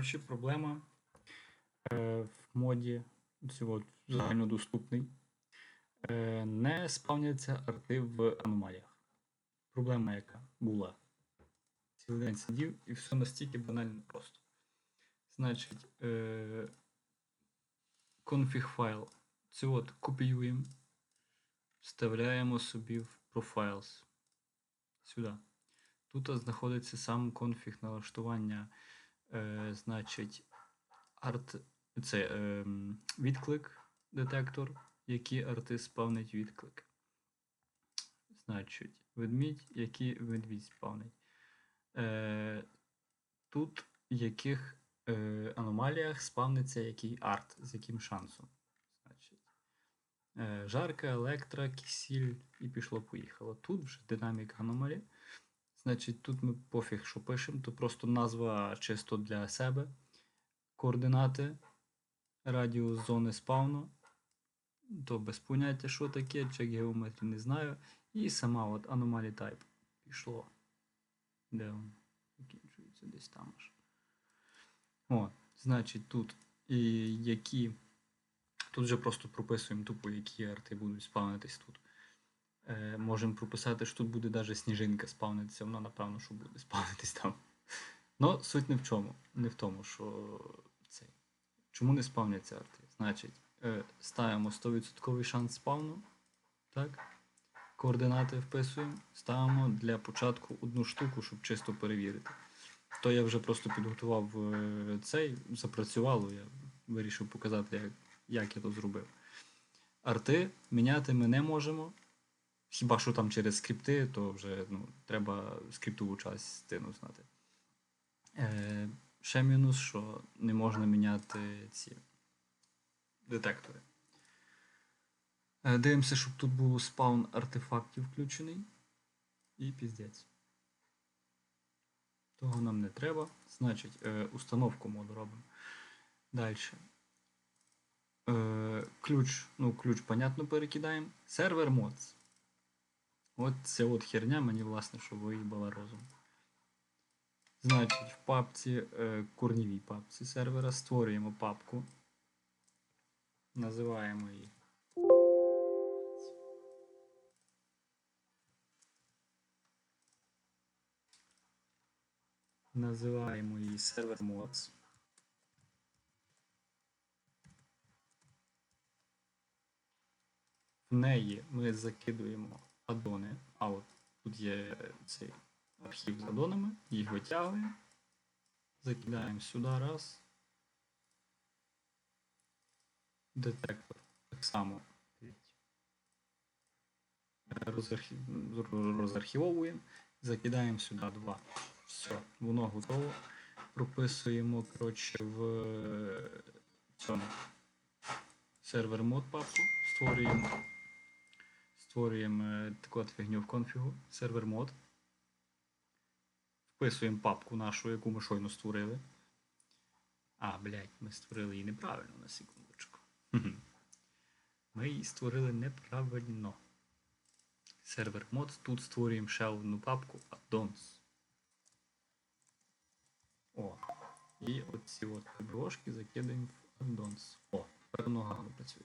Коротше, проблема е, в моді цього загальнодоступний. Е, не спавняться арти в аномаліях. Проблема яка була. Цілий день сидів і все настільки банально просто. Значить, е, конфіг файл. Це от копіюємо, вставляємо собі в Profiles. Сюди. Тут знаходиться сам конфіг налаштування, е, значить, арт, це е, відклик детектор, який артист спавнить відклик. Значить, ведмідь, який ведмідь спавнить. Е, тут в яких е, аномаліях спавниться який арт, з яким шансом. Значить, е, жарка, електра, кисіль і пішло-поїхало. Тут вже динаміка аномалії. Значить, тут ми пофіг, що пишемо, то просто назва чисто для себе. Координати, радіус зони спавну. То без поняття, що таке, чек геометрії не знаю. І сама от anomaly type пішло. Де воно? Закінчується десь там аж. О, значить, тут і які. Тут вже просто прописуємо тупо, які арти будуть спавнитись тут. Е, можемо прописати, що тут буде навіть сніжинка спавнитися, вона, напевно, що буде спавнитись там. Ну, суть не в чому. Не в тому, що цей. Чому не спавняться арти? Значить, е, ставимо 100% шанс спавну. Так. Координати вписуємо. Ставимо для початку одну штуку, щоб чисто перевірити. То я вже просто підготував е, цей, запрацювало, я вирішив показати, як, як я то зробив. Арти міняти ми не можемо. Хіба що там через скрипти, то вже ну, треба скриптову частину знати. Е, ще мінус, що не можна міняти ці детектори. Е, дивимося, щоб тут був спаун артефактів включений. І піздець. Того нам не треба. Значить, е, установку моду робимо. Далі. Е, ключ, ну, ключ, понятно, перекидаємо. Сервер модс. От ця от херня мені, власне, що виїбала розум. Значить, в папці, е, корнівій папці сервера створюємо папку. Називаємо її. Називаємо її сервер mods. В неї ми закидуємо аддони. А от тут є цей архів з аддонами, їх витягуємо. Закидаємо сюди раз. Детектор так само розархі... розархівовуємо, закидаємо сюди два. Все, воно готово. Прописуємо коротше, в цьому сервер мод папку, створюємо створюємо е, таку от фігню в конфігу, сервер мод. Вписуємо папку нашу, яку ми щойно створили. А, блядь, ми створили її неправильно на секундочку. Ми її створили неправильно. Сервер мод. Тут створюємо ще одну папку addons. О. І оці от брошки закидаємо в addons. О, тепер воно гарно працює.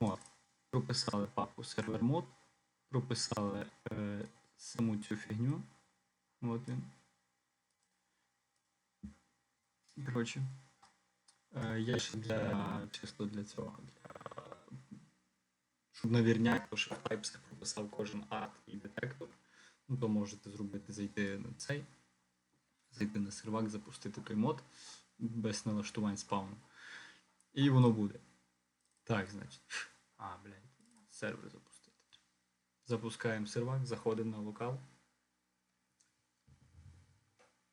О, прописали папку сервер мод, прописали е, саму цю фігню. От він. Коротше. Е, я ще для чисто для цього. Для, щоб навірняти, то що в Types прописав кожен арт і детектор. Ну, то можете зробити, зайти на цей, зайти на сервак, запустити той мод без налаштувань спауну. І воно буде. Так, значить. А, блядь, сервер запустити. Запускаємо сервак, заходимо на локал.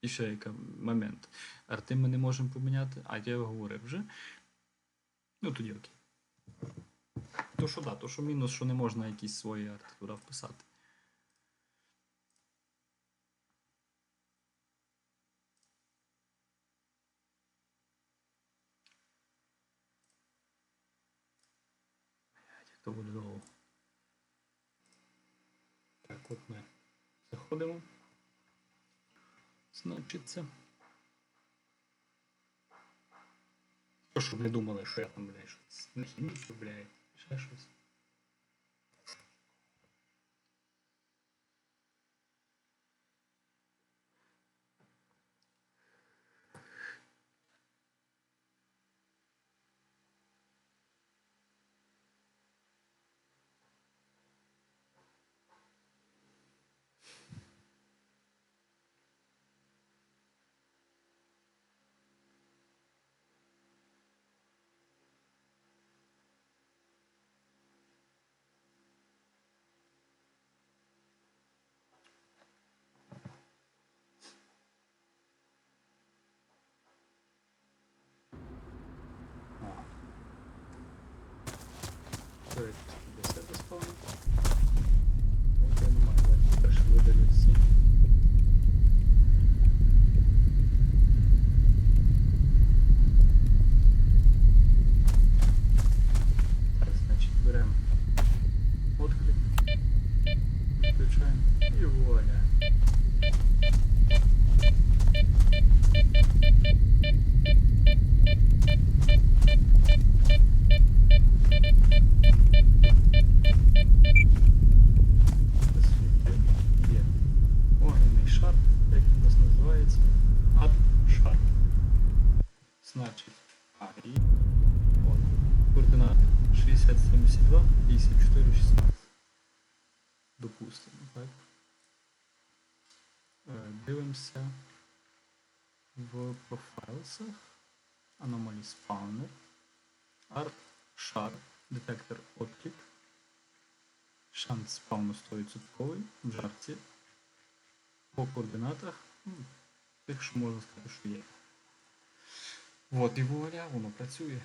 І ще який момент. Арти ми не можемо поміняти, а я говорив вже. Ну тоді окей. То що да, то що мінус, що не можна якісь свої арти вписати. хто буде знову. Так, от ми заходимо. Значиться. То, щоб не думали, що я там, блядь, щось не хіміці, блядь, ще щось. Що нас називається. Ад шар. Значить, а і от, координати 60, 72, 54, 16. Допустимо, так? Е, Дивимося в профайлсах. Anomaly Spawner. Art Shard. Детектор отклик. Шанс спавну 100% в жарті. По координатах. Тих, що можна сказати, що є. От і вуаля, воно працює.